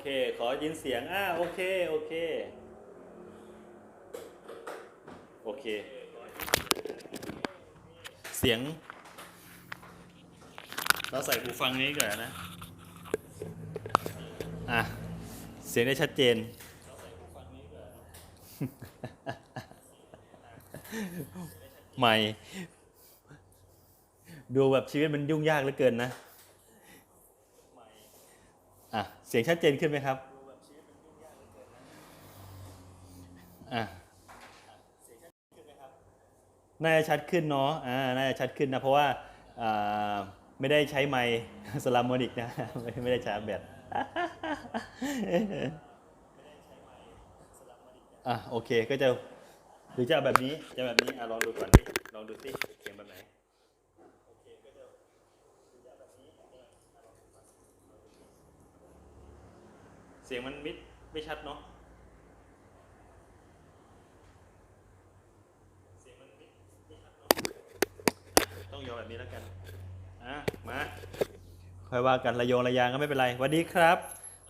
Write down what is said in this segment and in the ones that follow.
เค ขอยินเสียงอ่าโอเค โอเค โอเค เสียง เราใส่หูฟังนี้ก่อนนะ อะ เสียงได้ชัดเจน ใหม่ ดูแบบชีวิตมันยุ่งยากเหลือเกินนะ อะเสียงชัดเจนขึ้นไหมครับอะน่าจะชัดขึ้นเนาะอ่าน่าจะชัดขึ้นนะ เพราะว่าอ่าไม่ได้ใช้ไมค์สลามโมนิกนะ ไม่ได้ชาร์จแบตอะโอเคก็จะหรือจะแบบนี้จะแบบนี้อะลองดูก่อนดิลองดูสิเสียงแบบไหน สียงมันมิดไม่ชัดเนาะเสียงมันมิดไม่ชัดเนาะต้องยอมแบบนี้แล้วกันอะมาค่อยว่ากันระโยงระยางก็ไม่เป็นไรสวัสดีครับ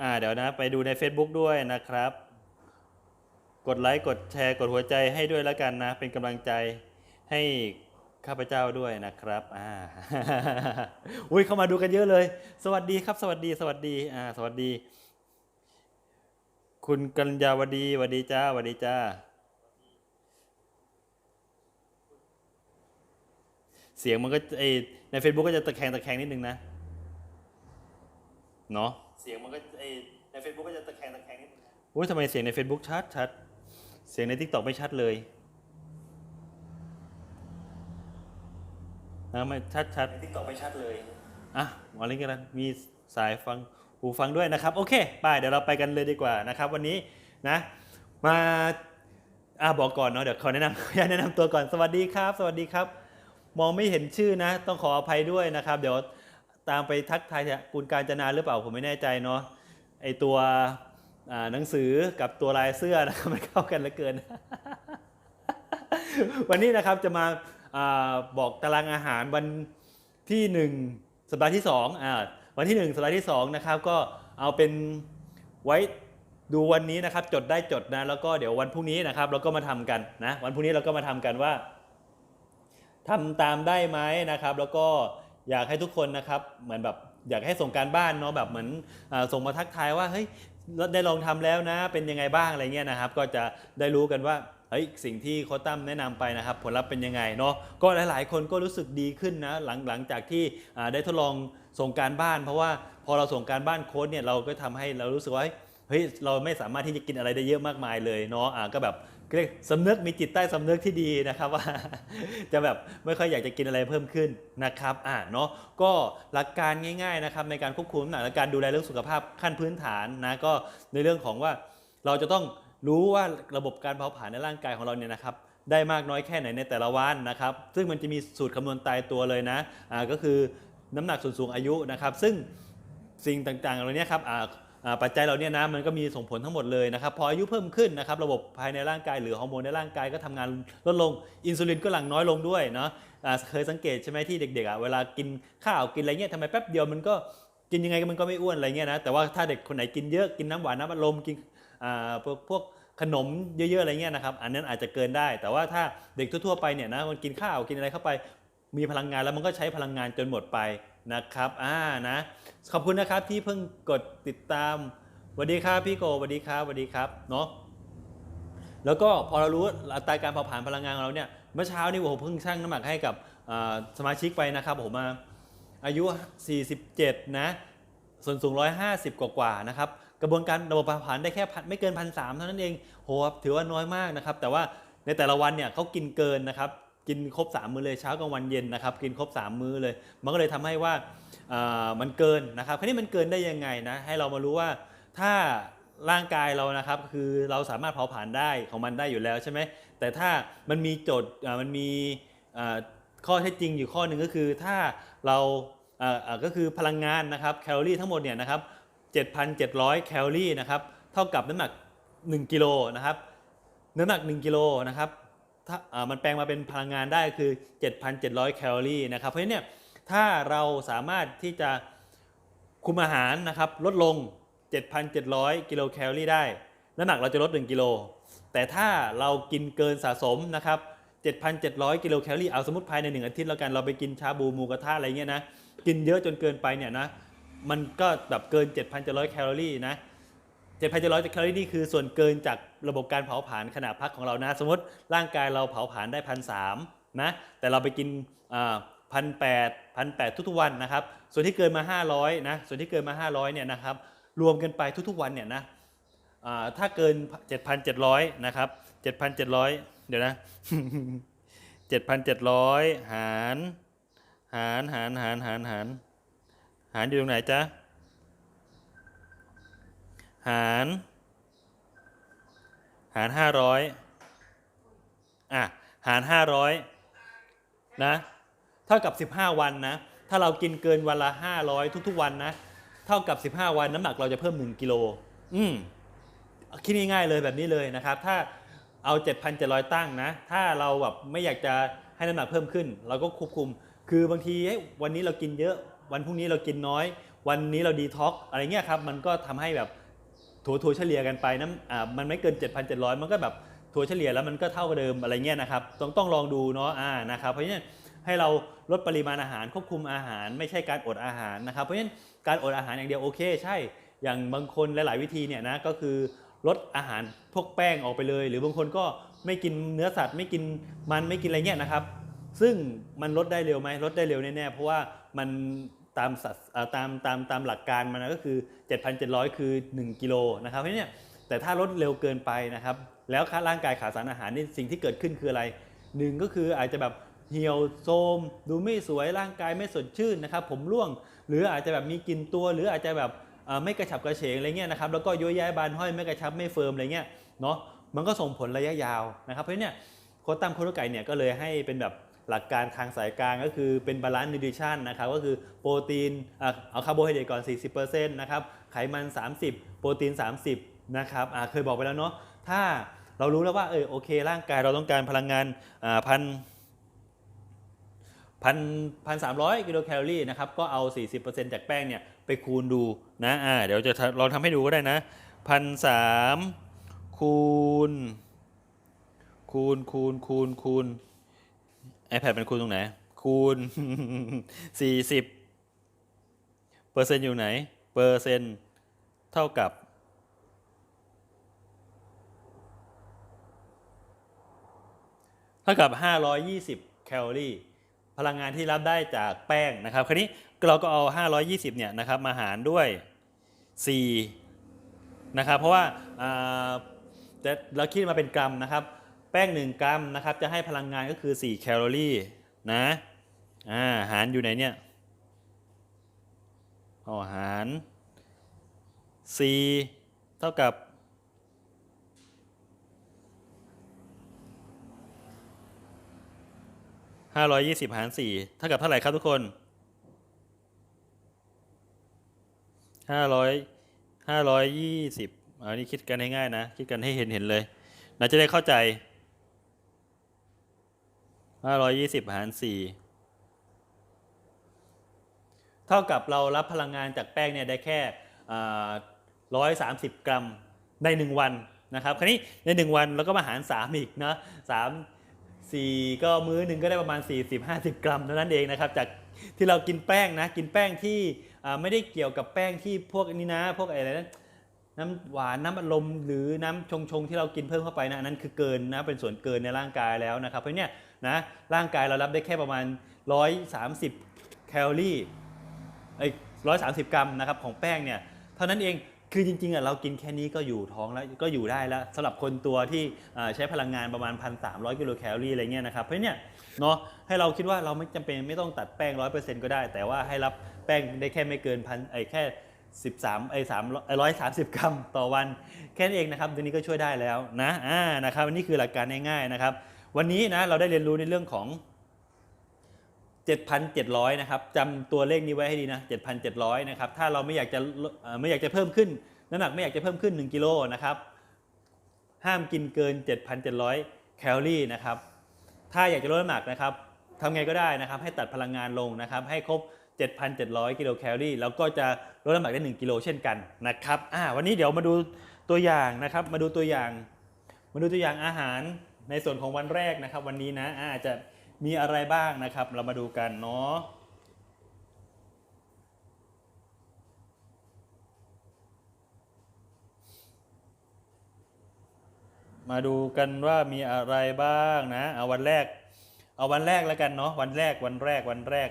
อ่า เดี๋ยวนะ ไปดูใน Facebook ด้วยนะครับ กดไลค์กดแชร์กดหัวใจให้ด้วยแล้วกันนะ เป็นกำลังใจให้ข้าพเจ้าด้วยนะครับ อ่า อุ้ยเข้ามาดูกันเยอะเลย สวัสดีครับ สวัสดี สวัสดี อ่า สวัสดี คุณกัญญาวดีสวัสดีจ้าสวัสดีจ้า เสียงมันก็ไอใน Facebook ก็จะตะแคงตะแคงนิดนึงนะ เนาะเสียงมันก็ไอใน Facebook ก็จะตะแคงตะแคงนิดนึงนะอุ้ยทำไมเสียงใน Facebook ชัดชัด เสียงใน TikTok ไม่ชัดเลยนะไม่ชัดชัดใน TikTok ไม่ชัดเลย อะหมอลิงกันนะมีสายฟัง หูฟังด้วยนะครับ โอเคไปเดี๋ยวเราไปกันเลยดีกว่านะครับ วันนี้นะ มาอ่าบอกก่อนเนาะเดี๋ยวขอแนะนำขออนุญาตแนะนำตัวก่อนสวัสดีครับ สวัสดีครับ มองไม่เห็นชื่อนะ ต้องขออภัยด้วยนะครับ เดี๋ยวตามไปทักทายคุณการจนาหรือเปล่าผมไม่แน่ใจเนาะไอตัวหนังสือกับตัวลายเสื้อนะครับมันเข้ากันเหลือเกิน วันนี้นะครับจะมาอาบอกตารางอาหารวันที่ 1 สัปดาห์ที่2อ่า วันที่ 1 สไลด์ที่2นะครับก็เอาเป็นไว้ดูวันนี้นะครับจดได้จดนะแล้วก็เดี๋ยววันพรุ่งนี้นะครับเราก็มาทำกันนะวันพรุ่งนี้เราก็มาทำกันว่าทำตามได้ไหมนะครับ แล้วก็อยากให้ทุกคนนะครับเหมือนแบบอยากให้ส่งการบ้านเนาะแบบเหมือนอส่งมาทักทายว่าเฮ้ย ได้ลองทำแล้วนะ เป็นยังไงบ้างอะไรเงี้ยนะครับ ก็จะได้รู้กันว่าเฮ้ยสิ่งที่โค้ชตั้มแนะนำไปนะครับ ผลลัพธ์เป็นยังไงเนาะก็หลาย ๆ คนก็รู้สึกดีขึ้นนะหลังหลังจากที่ได้ทดลองส่งการบ้าน เพราะว่าพอเราส่งการบ้านโค้ชเนี่ยเราก็ทำให้เรารู้สึกว่าเฮ้ยเราไม่สามารถที่จะกินอะไรได้เยอะมากมายเลยเนาะะก็แบบ เรียกสำนึกมีจิตใต้สำนึกที่ดีนะครับว่า จะแบบไม่ค่อยอยากจะกินอะไรเพิ่มขึ้นนะครับอ่าเนาะก็หลักการง่ายๆนะครับในการควบคุมน้ำหนักและการดูแลเรื่องสุขภาพขั้นพื้นฐานนะก็ในเรื่องของว่าเราจะต้องรู้ว่าระบบการเผาผลาญในร่างกายของเราเนี่ยนะครับได้มากน้อยแค่ไหนในแต่ละวันนะครับ ซึ่งมันจะมีสูตรคำนวณตายตัวเลยนะอ่าก็คือน้ำหนักส่วนสูงอายุนะครับ ซึ่งสิ่งต่างๆเหล่านี้ครับอ่าอ่า ปัจจัยเหล่านี้นะมันก็มีส่งผลทั้งหมดเลยนะครับพออายุเพิ่มขึ้นนะครับระบบภายในร่างกายหรือฮอร์โมนในร่างกายก็ทำงานลดลงอินซูลินก็หลั่งน้อยลงด้วยเนาะเคยสังเกตใช่ไหมที่เด็กๆอะเวลากินข้าวกินอะไรเงี้ยทำไมแป๊บเดียวมันก็กินยังไงมันก็ไม่อ้วนอะไรเงี้ยนะแต่ว่าถ้าเด็กคนไหนกินเยอะกินน้ำหวานน้ำอัดลมกินพวกพวกขนมเยอะ ๆ อะไรเงี้ยนะครับ อันนั้นอาจจะเกินได้ แต่ว่าถ้าเด็กทั่วๆไปเนี่ยนะมันกินข้าวกินอะไรเข้าไป มีพลังงานแล้วมันก็ใช้พลังงานจนหมดไป นะครับอ่านะขอบคุณนะครับที่เพิ่งกดติดตามสวัสดีครับพี่โกสวัสดีครับสวัสดีครับเนาะแล้วก็พอเรารู้อัตราการเผาผลาญพลังงานของเราเนี่ยเมื่อเช้านี่ผมเพิ่งชั่งน้ำหนักให้กับสมาชิกไปนะครับผมมาอายุ 47 นะ ส่วนสูง 150 กว่าๆนะครับ กระบวนการระบบเผาผลาญได้แค่ไม่เกินพันสเท่านั้นเองโหถือว่าน้อยมากนะครับ แต่ว่าในแต่ละวันเนี่ยเขากินเกินนะครับ กินครบ 3 มื้อเลยเช้ากลางวันเย็นนะครับกินครบ 3 มื้อเลย มันก็เลยทำให้ว่ามันเกินนะครับคราวนี้มันเกินได้ยังไงนะให้เรามารู้ว่าถ้าร่างกายเรานะครับคือเราสามารถเผาผลาญได้ของมันได้อยู่แล้วใช่ไหมแต่ถ้ามันมีโจทย์มันมีข้อเท็จจริงอยู่ข้อหนึ่งก็คือถ้าเราก็คือพลังงานนะครับแคลอรี่ทั้งหมดเนี่ยนะครับ7,700 แคลอรี่นะครับเท่ากับน้ำหนัก 1 กิโลนะครับน้ำหนัก 1 กิโลนะครับ มันแปลงมาเป็นพลังงานได้คือ 7,700 แคลอรี่นะครับเพราะฉะนั้นเนี่ยถ้าเราสามารถที่จะคุมอาหารนะครับลดลง 7,700 กิโลแคลอรี่ได้ น้ำหนักเราจะลด 1 กิโล แต่ถ้าเรากินเกินสะสมนะครับ 7,700 กิโลแคลอรี่เอาสมมติภายใน 1 อาทิตย์แล้วกันเราไปกินชาบูหมูกระทะอะไรเงี้ยนะ กินเยอะจนเกินไปเนี่ยนะ มันก็แบบเกิน 7,700 แคลอรี่นะ 7,700แคลอรี่นี่คือส่วนเกินจากระบบการเผาผลาญขณะพักของเรานะ สมมติร่างกายเราเผาผลาญได้พันสามนะแต่เราไปกินพันแปดพันแปดทุกๆวันนะครับ ส่วนที่เกินมา 500นะส่วนที่เกินมา 500เนี่ยนะครับรวมกันไปทุกๆวันเนี่ยนะถ้าเกิน 7,700นะครับ7,700 เดี๋ยวนะ7,700 หาร หารหารหารหารหารหารอยู่ตรงไหนจ๊ะ หาร หาร500อะ หาร500นะ เท่ากับ15วันนะ ถ้าเรากินเกินวันละ500ทุก ๆ วันนะ เท่ากับ15วันน้ำหนักเราจะเพิ่ม1กิโล อืมคิดง่ายๆเลยแบบนี้เลยนะครับ ถ้าเอา 7,700 ตั้งนะ ถ้าเราแบบไม่อยากจะให้น้ำหนักเพิ่มขึ้น เราก็ควบคุม คือบางทีวันนี้เรากินเยอะ วันพรุ่งนี้เรากินน้อย วันนี้เราดีท็อกอะไรเงี้ยครับ มันก็ทำให้แบบ ถัวถัวเฉลี่ยกันไปน้ำอ่ามันไม่เกิน 7,700 มันก็แบบถัวเฉลี่ยแล้วมันก็เท่าเดิมอะไรเงี้ยนะครับ ต้องต้องลองดูเนาะอ่านะครับเพราะฉะนั้นให้เราลดปริมาณอาหารควบคุมอาหาร ไม่ใช่การอดอาหารนะครับ เพราะฉะนั้นการอดอาหารอย่างเดียวโอเคใช่ อย่างบางคนหลาย ๆ วิธีเนี่ยนะก็คือลดอาหารพวกแป้งออกไปเลย หรือบางคนก็ไม่กินเนื้อสัตว์ ไม่กินมันไม่กินอะไรเงี้ยนะครับ ซึ่งมันลดได้เร็วไหมลดได้เร็วแน่ๆเพราะว่ามัน ตามสัดตามตามตามหลักการมันก็คือ 7,700 คือ 1 กิโลนะครับเพราะฉะนั้นเนี่ยแต่ถ้าลดเร็วเกินไปนะครับ แล้วค่าร่างกายขาดสารอาหารนี่สิ่งที่เกิดขึ้นคืออะไรหนึ่งก็คืออาจจะแบบเหี่ยวโทมดูไม่สวยร่างกายไม่สดชื่นนะครับ ผมร่วง หรืออาจจะแบบมีกลิ่นตัว หรืออาจจะแบบไม่กระฉับกระเฉงอะไรเงี้ยนะครับแล้วก็ย้อยย้ายบานห้อยไม่กระชับไม่เฟิร์มอะไรเงี้ยเนาะมันก็ส่งผลระยะยาวนะครับเพราะเนี่ยโค้ชตั้มโค้ชไก่เนี่ยก็เลยให้เป็นแบบ หลักการทางสายกลางก็คือเป็นบาลานซ์นิวทริชั่นนะครับก็คือโปรตีนเอาคาร์โบไฮเดรตก่อน 40%นะครับไขมัน 30 โปรตีน 30นะครับเคยบอกไปแล้วเนาะถ้าเรารู้แล้วว่าเออโอเค ร่างกายเราต้องการพลังงานพันพันพันสามร้อยกิโลแคลอรี่นะครับก็เอา 40%จากแป้งเนี่ยไปคูณดูนะอ่าเดี๋ยวจะลองทำให้ดูก็ได้นะพันสามคูณคูณคูณคูณคูณ iPad เป็นคูณตรงไหน คูณ 40 เปอร์เซ็นต์อยู่ไหน เปอร์เซ็นต์เท่ากับ เท่ากับ 520 แคลอรี่ พลังงานที่รับได้จากแป้งนะครับ คราวนี้เราก็เอา 520 เนี่ยนะครับมาหารด้วย 4 นะครับ เพราะว่าอ่เราคิดมาเป็นกรัมนะครับ แป้ง 1 กรัมนะครับจะให้พลังงานก็คือ 4 แคลอรี่นะอ่าหารอยู่ไหนเนี่ยอ๋อหาร 4 เท่ากับ 520 หาร 4 เท่ากับเท่าไหร่ครับทุกคน 500 520อันนี้คิดกันให้ง่ายนะ คิดกันให้เห็นเห็นเลยเราจะได้เข้าใจ 520หาร4เท่ากับเรารับพลังงานจากแป้งเนี่ยได้แค่ร้อ่า130กรัมใน1วันนะครับ คราวนี้ใน1วันเราก็มาหาร3อีกนะ3 4ก็มื้อหนึ่งก็ได้ประมาณ 40-50 กรัมเท่านั้นเองนะครับจากที่เรากินแป้งนะกินแป้งที่ไม่ได้เกี่ยวกับแป้งที่พวกนี้นะ พวกอะไรนะน้ำหวานน้ำอัดลมหรือน้ำชงชงที่เรากินเพิ่มเข้าไปนะอันนั้นคือเกินนะเป็นส่วนเกินในร่างกายแล้วนะครับเพราะเนี่ย นะร่างกายเรารับได้แค่ประมาณ 130 แคลอรี่ไอ้ร้อยสามสิบกรัมนะครับของแป้งเนี่ยเท่านั้นเองคือจริงๆอะเรากินแค่นี้ก็อยู่ท้องแล้วก็อยู่ได้แล้วสำหรับคนตัวที่ใช้พลังงานประมาณ 1,300 กิโลแคลอรี่อะไรเงี้ยนะครับเพราะเนี่ยเนาะให้เราคิดว่าเราไม่จำเป็นไม่ต้องตัดแป้ง 100%ก็ได้ แต่ว่าให้รับแป้งได้แค่ไม่เกินพันไอ้แค่ 13ไอ้3ไอ้130กรัมต่อวันแค่นั้นเองนะครับตัวนี้ก็ช่วยได้แล้วนะอ่านะครับนนี้คือหลักการง่ายๆนะครับ วันนี้นะเราได้เรียนรู้ในเรื่องของ 7,700 นะครับจำตัวเลขนี้ไว้ให้ดีนะ 7,700 นะครับ ถ้าเราไม่อยากจะไม่อยากจะเพิ่มขึ้นน้ำหนักไม่อยากจะเพิ่มขึ้น 1 กิโลนะครับ ห้ามกินเกิน 7,700 แคลอรี่นะครับ ถ้าอยากจะลดน้ำหนักนะครับทำไงก็ได้นะครับ ให้ตัดพลังงานลงนะครับ ให้ครบ 7,700 กิโลแคลอรี่แล้วก็จะลดน้ำหนักได้ 1 กิโลเช่นกันนะครับอ่าวันนี้เดี๋ยวมาดูตัวอย่างนะครับ มาดูตัวอย่าง มาดูตัวอย่างอาหาร ในส่วนของวันแรกนะครับวันนี้นะอาจจะมีอะไรบ้างนะครับ เรามาดูกันเนาะมาดูกันว่ามีอะไรบ้างนะเอาวันแรก เอาวันแรกแล้วกันเนาะวันแรกวันแรกวันแรก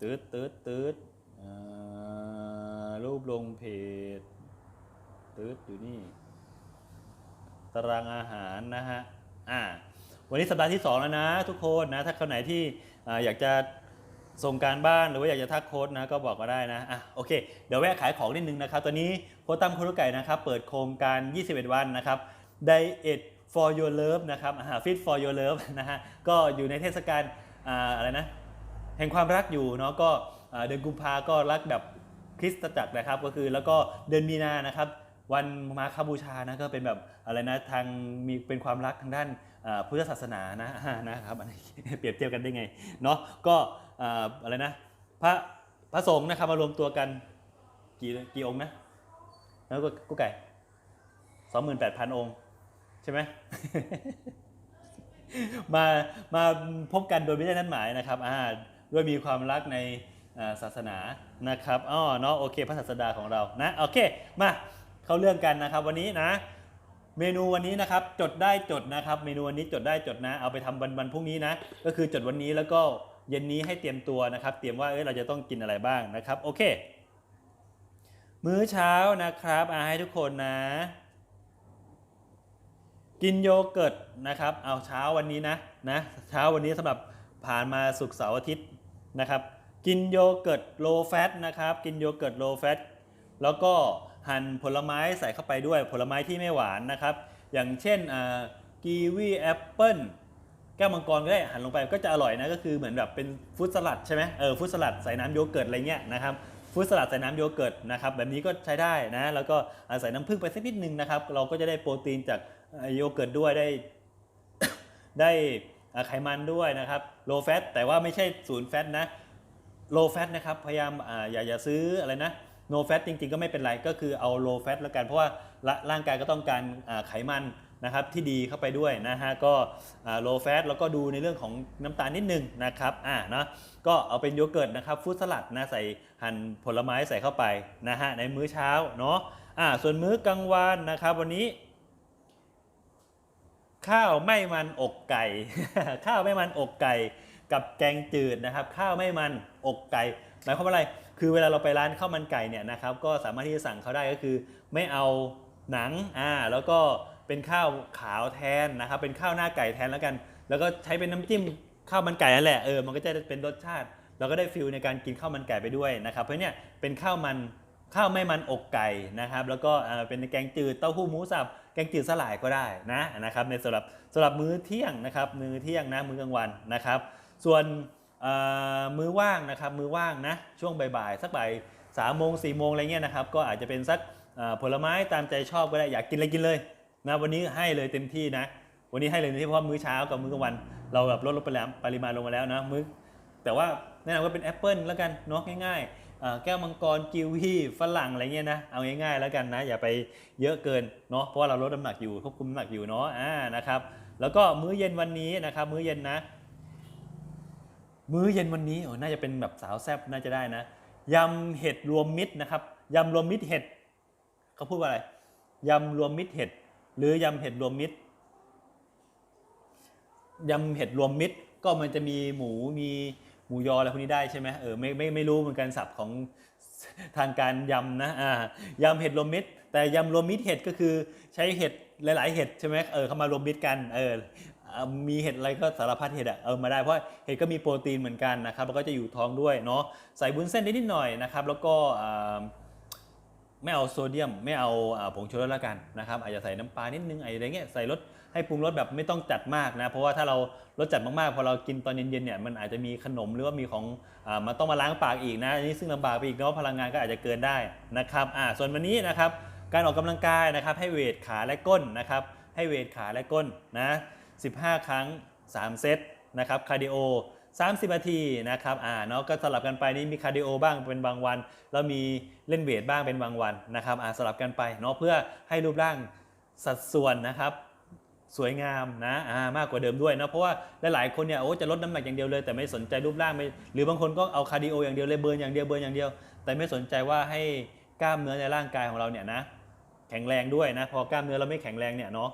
ตืดตืดตืดรูปลงเพจตืดอยู่นี่ ตารางอาหารนะฮะอ่าวันนี้สัปดาห์ที่ 2 แล้วนะทุกคนนะถ้าคนไหนที่ออยากจะส่งการบ้านหรือว่าอยากจะทักโค้ดนะก็บอกมาได้นะอะโอเค เดี๋ยวแวะขายของนิดนึงนะครับ ตอนนี้โค้ดตั้มโค้ดไก่นะครับเปิดโครงการ 21 วันนะครับ Diet for your love นะครับอ่า Fit for your love นะฮะก็อยู่ในเทศกาลออะไรนะแห่งความรักอยู่เนาะก็เดือนกุมภาก็รักแบบคริสตจักรนะครับก็คือแล้วก็เดือนมีนานะครับ วันมาคบูชานะก็เป็นแบบอะไรนะทางมีเป็นความรักทางด้านพุทธศาสนานะนะครับอันนี้เปรียบเทียบกันได้ไงเนาะก็อะไรนะพระพระสงฆ์นะครับมารวมตัวกันกี่กี่องค์นะแล้วก็กุ๊กไก่สองหมื่นแปดพันองค์ใช่ไหมมามาพบกันโดยไม่ได้นัดหมายนะครับอ่าด้วยมีความรักในศาสนานะครับอ๋อเนาะโอเคพระศาสดาของเรานะโอเคมา เข้าเรื่องกันนะครับ วันนี้นะ เมนูวันนี้นะครับ จดได้จดนะครับ เมนูวันนี้จดได้จดนะ เอาไปทำวันวันพรุ่งนี้นะ ก็คือจดวันนี้แล้วก็เย็นนี้ให้เตรียมตัวนะครับ เตรียมว่าเอ้ยเราจะต้องกินอะไรบ้างนะครับ โอเค มื้อเช้านะครับอาให้ทุกคนนะ กินโยเกิร์ตนะครับ เอาเช้าวันนี้นะนะเช้าวันนี้สำหรับผ่านมาสุกร์เสาร์อาทิตย์นะครับ กินโยเกิร์ตโลแฟตนะครับ กินโยเกิร์ตโลแฟตแล้วก็ หั่นผลไม้ใส่เข้าไปด้วยผลไม้ที่ไม่หวานนะครับ อย่างเช่นกีวีแอปเปิ้ลแก้วมังกรก็ได้หั่นลงไปก็จะอร่อยนะก็คือเหมือนแบบเป็นฟรุตสลัดใช่ไหมเออฟรุตสลัดใส่น้ำโยเกิร์ตอะไรเงี้ยนะครับฟรุตสลัดใส่น้ำโยเกิร์ตนะครับแบบนี้ก็ใช้ได้นะแล้วก็ใส่น้ำผึ้งไปสักนิดนึงนะครับ เราก็จะได้โปรตีนจากโยเกิร์ตด้วยได้ได้ไขมันด้วยนะครับโลแฟตแต่ว่าไม่ใช่ศูนย์แฟตนะโลแฟตนะครับพยายามอาอย่าอย่าซื้ออะไรนะ โนแฟตจริงๆ ก็ไม่เป็นไร ก็คือเอาโลแฟตแล้วกัน เพราะว่าร่างกายก็ต้องการไขมันนะครับที่ดีเข้าไปด้วยนะฮะ ก็โลแฟตแล้วก็ดูในเรื่องของน้ำตาลนิดนึงนะครับ อ่านะก็เอาเป็นโยเกิร์ตนะครับฟรุตสลัดนะใส่หั่นผลไม้ใส่เข้าไปนะฮะในมื้อเช้าเนาะ อ่าส่วนมื้อกลางวันนะครับวันนี้ ข้าวไม่มันอกไก่ ข้าวไม่มันอกไก่ กับแกงจืดนะครับ ข้าวไม่มันอกไก่หมายความว่าอะไร คือเวลาเราไปร้านข้าวมันไก่เนี่ยนะครับก็สามารถที่จะสั่งเขาได้ก็คือ ไม่เอาหนังอ่าแล้วก็เป็นข้าวขาวแทนนะครับเป็นข้าวหน้าไก่แทนแล้วกัน แล้วก็ใช้เป็นน้ำจิ้มข้าวมันไก่นั่นแหละเออมันก็จะเป็นรสชาติ เราก็ได้ฟิลในการกินข้าวมันไก่ไปด้วยนะครับเพราะเนี่ยเป็นข้าวมันข้าวไม่มันอกไก่นะครับ แล้วก็เอ่อเป็นแกงจืดเต้าหู้หมูสับแกงจืดสลายก็ได้นะนะครับในสำหรับสำหรับมื้อเที่ยงนะครับมื้อเที่ยงนะมื้อกลางวันนะครับ ส่วน มือว่างนะครับมือว่างนะช่วงบ่ายๆสักบ่ายสามโมงสี่โมงอะไรเงี้ยนะครับก็อาจจะเป็นสักผลไม้ตามใจชอบก็ได้อยากกินอะไรกินเลยนะวันนี้ให้เลยเต็มที่นะ วันนี้ให้เลยเต็มที่เพราะมื้อเช้ากับมื้อกลางวัน เราแบบลดลงไปแล้วปริมาณลงมาแล้วนะมื้อแต่ว่าแนะนำว่าเป็นแอปเปิลแล้วกันเนาะง่ายๆแก้วมังกรกิวีฝรั่งอะไรเงี้ยนะเอาง่ายๆแล้วกันนะอย่าไปเยอะเกินเนาะเพราะว่าเราลดน้ำหนักอยู่ควบคุมน้ำหนักอยู่เนาะอ่านะครับแล้วก็มื้อเย็นวันนี้นะครับมื้อเย็นนะ มื้อเย็นวันนี้โอ้น่าจะเป็นแบบสาวแซ่บน่าจะได้นะยำเห็ดรวมมิตรนะครับยำรวมมิตรเห็ดเขาพูดว่าอะไรยำรวมมิตรเห็ด หรือยำเห็ดรวมมิตรยำเห็ดรวมมิตรก็มันจะมีหมูมีหมูยออะไรพวกนี้ได้ใช่ไหมเออไม่ไม่ไม่รู้เหมือนกันศัพท์ของทางการยำนะอ่ายำเห็ดรวมมิตร แต่ยำรวมมิตรเห็ดก็คือใช้เห็ดหลาย ๆ เห็ดใช่ไหมเออเข้ามารวมมิตรกันเออ มีเห็ดอะไรก็สารพัดเห็ดอะเออมาได้เพราะเห็ดก็มีโปรตีนเหมือนกันนะครับแล้วก็จะอยู่ท้องด้วยเนาะใส่บุญเส้นนิดหน่อยนะครับแล้วก็ไม่เอาโซเดียม ไม่เอาผงชูรสแล้วกันนะครับอาจจะใส่น้ำปลานิดนึงอะไรเงี้ยใส่รสให้ปรุงรสแบบไม่ต้องจัดมากนะเพราะว่าถ้าเรารสจัดมากๆพอเรากินตอนเย็นๆเนี่ยมันอาจจะมีขนมหรือว่ามีของอมาต้องมาล้างปากอีกนะอันนี้ซึ่งลำบากไปอีกเนาะพลังงานก็อาจจะเกินได้นะครับอ่าส่วนวันนี้นะครับการออกกำลังกายนะครับให้เวทขาและก้นนะครับให้เวทขาและก้นนะ 15 ครั้ง 3 เซตนะครับคาร์ดิโอ30 นาทีนะครับอ่าเนาะก็สลับกันไปนี่มีคาร์ดิโอบ้างเป็นบางวัน แล้วมีเล่นเวทบ้างเป็นบางวันนะครับอ่าสลับกันไปเนาะเพื่อให้รูปร่างสัดส่วนนะครับสวยงามนะอ่ามากกว่าเดิมด้วยนะเพราะว่าหลายๆคนเนี่ยโอ้จะลดน้ำหนักอย่างเดียวเลย แต่ไม่สนใจรูปร่างไม่หรือบางคนก็เอาคาร์ดิโออย่างเดียวเลยเบิร์นอย่างเดียวเบิร์นอย่างเดียว แต่ไม่สนใจว่าให้กล้ามเนื้อในร่างกายของเราเนี่ยนะแข็งแรงด้วยนะพอกล้ามเนื้อเราไม่แข็งแรงเนี่ยเนาะ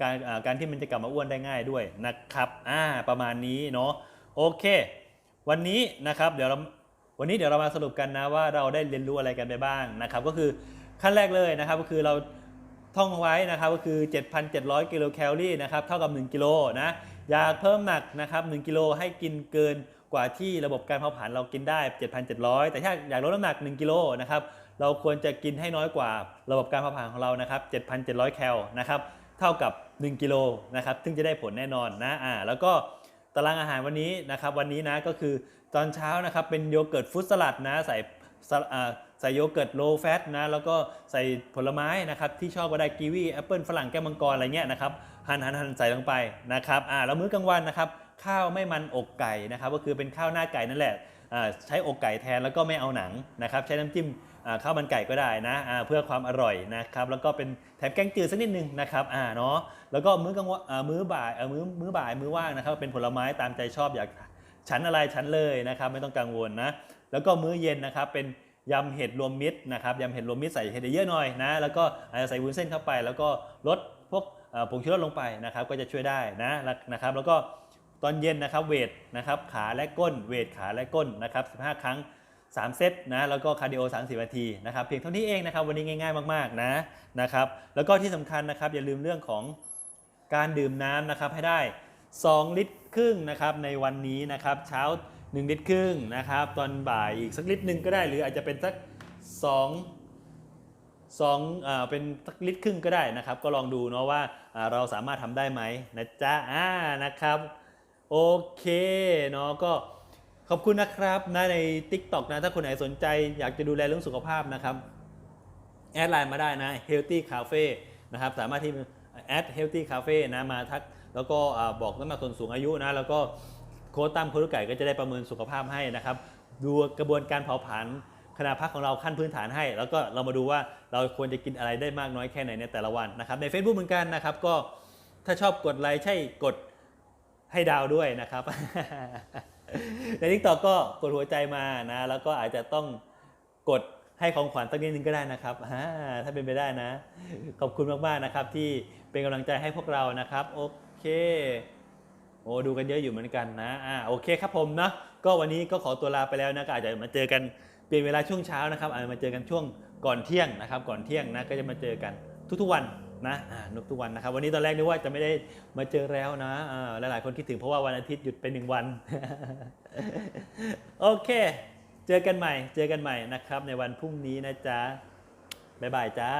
การการที่มันจะกลับมาอ้วนได้ง่ายด้วยนะครับอ่าประมาณนี้เนาะโอเค วันนี้นะครับเดี๋ยวเราวันนี้เดี๋ยวเรามาสรุปกันนะว่าเราได้เรียนรู้อะไรกันไปบ้างนะครับ ก็คือขั้นแรกเลยนะครับก็คือเราท่องไว้นะครับก็คือ 7,700 กิโลแคลอรี่นะครับเท่ากับ 1 กิโลนะอยากเพิ่มหนักนะครับ1กิโลให้กินเกินกว่าที่ระบบการเผาผลาญเรากินได้ 7,700 แต่ถ้าอยากลดน้ำหนัก 1 กิโลนะครับเราควรจะกินให้น้อยกว่าระบบการเผาผลาญของเรานะครับ 7,700 แคลนะครับเท่ากับ 1กิโลนะครับซึ่งจะได้ผลแน่นอนนะอ่าแล้วก็ตารางอาหารวันนี้นะครับวันนี้นะก็คือตอนเช้านะครับเป็นโยเกิร์ตฟรุตสลัดนะใส่ใส่โยเกิร์ตโลแฟตนะแล้วก็ใส่ผลไม้นะครับที่ชอบก็ได้กีวีแอปเปิลฝรั่งแก้วมังกรอะไรเงี้ยนะครับหั่นหั่นหั่นใส่ลงไปนะครับอ่าแล้วมื้อกลางวันนะครับข้าวไม่มันอกไก่นะครับก็คือเป็นข้าวหน้าไก่นั่นแหละอ่าใช้อกไก่แทนแล้วก็ไม่เอาหนังนะครับใช้น้ำจิ้ม ข้าวมันไก่ก็ได้นะเพื่อความอร่อยนะครับแล้วก็เป็นแถมแกงจืดสักนิดนึงนะครับอ่าเนาะแล้วก็มื้อกลางวันอ่ามื้อบ่ายมื้อมื้อบ่ายมื้อว่างนะครับเป็นผลไม้ตามใจชอบอยากฉันอะไรฉันเลยนะครับไม่ต้องกังวลนะแล้วก็มื้อเย็นนะครับเป็นยำเห็ดรวมมิตรนะครับยำเห็ดรวมมิตรใส่เห็ดเยอะหน่อยนะแล้วก็ใส่วุ้นเส้นเข้าไป แล้วก็ลดพวกผงชูรสลงไปนะครับก็จะช่วยได้นะนะครับแล้วก็ตอนเย็นนะครับเวทนะครับขาและก้นเวทขาและก้นนะครับ15 ครั้ง 3 เซตนะแล้วก็คาร์ดิโอ30นาทีนะครับเพียงเท่านี้เองนะครับวันนี้ง่าย ๆมากๆนะนะครับแล้วก็ที่สำคัญนะครับอย่าลืมเรื่องของการดื่มน้ำนะครับให้ได้ 2 ลิตรครึ่งนะครับในวันนี้นะครับเช้า 1 ลิตรครึ่งนะครับตอนบ่ายอีกสักลิตรหนึ่งก็ได้ หรืออาจจะเป็นสัก2 2อ่าเป็นสักลิตรครึ่งก็ได้นะครับ ก็ลองดูเนาะว่าอ่าเราสามารถทำได้ไหมนะจ๊ะอ่านะครับ โอเคเนาะก็ ขอบคุณนะครับนะใน TikTok นะ ถ้าคนไหนสนใจอยากจะดูแลเรื่องสุขภาพนะครับ แอดไลน์มาได้นะ Healthy Cafe นะครับ สามารถที่แอด Healthy Cafe นะมาทัก แล้วก็บอกน้ำหนักส่วนสูงอายุนะ แล้วก็โค้ดตั้มโค้ดไก่ก็จะได้ประเมินสุขภาพให้นะครับ ดูกระบวนการเผาผลาญขนาดพักของเราขั้นพื้นฐานให้ แล้วก็เรามาดูว่าเราควรจะกินอะไรได้มากน้อยแค่ไหนในแต่ละวันนะครับ ใน Facebook เหมือนกันนะครับ ก็ถ้าชอบกดไลค์ใช่กดให้ดาวด้วยนะครับ ในทิกตอกก็กดหัวใจมานะ แล้วก็อาจจะต้องกดให้ของขวัญสักนิดนึงก็ได้นะครับถ้าเป็นไปได้นะ ขอบคุณมาก ๆ นะครับ ที่เป็นกำลังใจให้พวกเรานะครับ โอเค โอ้ดูกันเยอะอยู่เหมือนกันนะอ่าโอเคครับผมนะก็วันนี้ก็ขอตัวลาไปแล้วนะก็อาจจะมาเจอกันเปลี่ยนเวลาช่วงเช้านะครับอาจจะมาเจอกันช่วงก่อนเที่ยงนะครับ ก่อนเที่ยงนะก็จะมาเจอกันทุกๆวัน นะนุกทุกวันนะครับ วันนี้ตอนแรกนึกว่าจะไม่ได้มาเจอแล้วนะอ่าหลายๆคนคิดถึงเพราะว่าวันอาทิตย์หยุดไปหนึ่งวัน โอเค เจอกันใหม่ เจอกันใหม่นะครับ ในวันพรุ่งนี้นะจ๊ะบ๊ายบายจ้า